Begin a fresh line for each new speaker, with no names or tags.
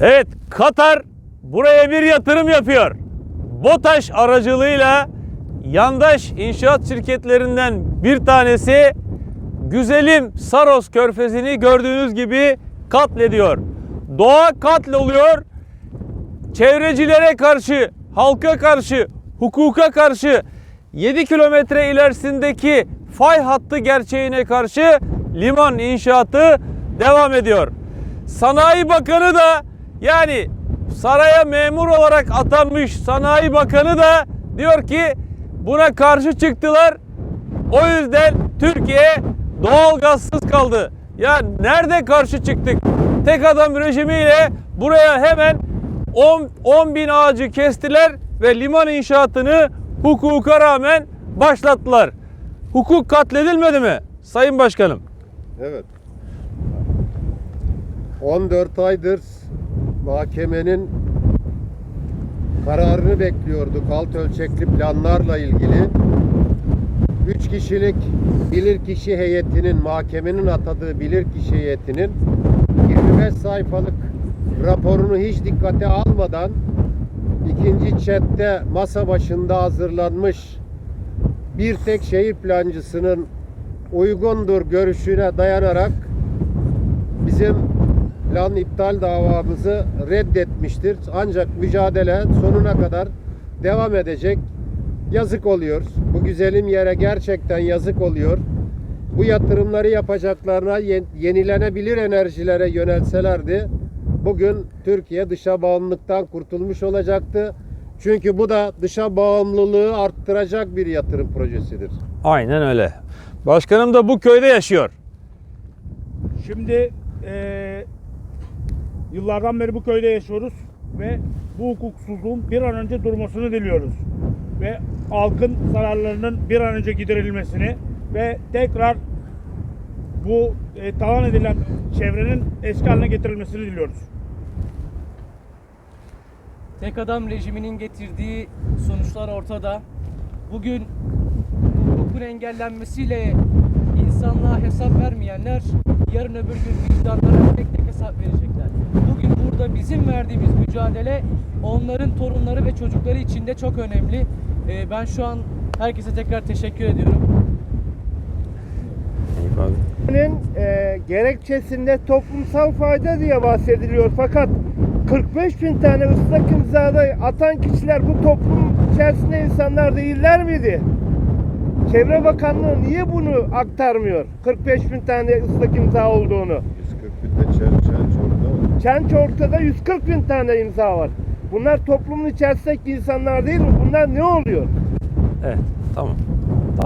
Evet, Katar buraya bir yatırım yapıyor. BOTAŞ aracılığıyla yandaş inşaat şirketlerinden bir tanesi güzelim Saros körfezini gördüğünüz gibi katlediyor. Doğa katloluyor. Çevrecilere karşı, halka karşı, hukuka karşı 7 kilometre ilerisindeki fay hattı gerçeğine karşı liman inşaatı devam ediyor. Sanayi Bakanı da yani saraya memur olarak atanmış Sanayi Bakanı da diyor ki buna karşı çıktılar. O yüzden Türkiye doğal gazsız kaldı. Ya nerede karşı çıktık? Tek adam rejimiyle buraya hemen 10, 10 bin ağacı kestiler ve liman inşaatını hukuka rağmen başlattılar. Hukuk katledilmedi mi Sayın Başkanım?
Evet. 14 aydır mahkemenin kararını bekliyorduk alt ölçekli planlarla ilgili. 3 kişilik bilirkişi heyetinin, mahkemenin atadığı bilirkişi heyetinin 25 sayfalık raporunu hiç dikkate almadan ikinci chatte masa başında hazırlanmış bir tek şehir plancısının uygundur görüşüne dayanarak bizim plan iptal davamızı reddetmiştir. Ancak mücadele sonuna kadar devam edecek. Yazık oluyor. Bu güzelim yere gerçekten yazık oluyor. Bu yatırımları yapacaklarına ye- yenilenebilir enerjilere yönelselerdi bugün Türkiye dışa bağımlılıktan kurtulmuş olacaktı. Çünkü bu da dışa bağımlılığı arttıracak bir yatırım projesidir.
Aynen öyle. Başkanım da bu köyde yaşıyor.
Şimdi eee, yıllardan beri bu köyde yaşıyoruz ve bu hukuksuzluğun bir an önce durmasını diliyoruz. Ve halkın zararlarının bir an önce giderilmesini ve tekrar bu e, talan edilen çevrenin eski haline getirilmesini diliyoruz.
Tek adam rejiminin getirdiği sonuçlar ortada. Bugün hukukun engellenmesiyle insanlığa hesap vermeyenler yarın öbür gün vicdanlara tek tek hesap verecekler. Bugün burada bizim verdiğimiz mücadele onların torunları ve çocukları için de çok önemli. Ee, ben şu an herkese tekrar teşekkür ediyorum.
Nin e, gerekçesinde toplumsal fayda diye bahsediliyor fakat 45 bin tane ıslak imzada atan kişiler bu toplum içerisinde insanlar değiller miydi? Çevre Bakanlığı niye bunu aktarmıyor? 45 bin tane ıslak imza olduğunu.
140 binde çel çel çorda.
Çençorta'da 140 bin tane imza var. Bunlar toplumun içerisindeki insanlar değil mi? Bunlar ne oluyor?
Evet, tamam.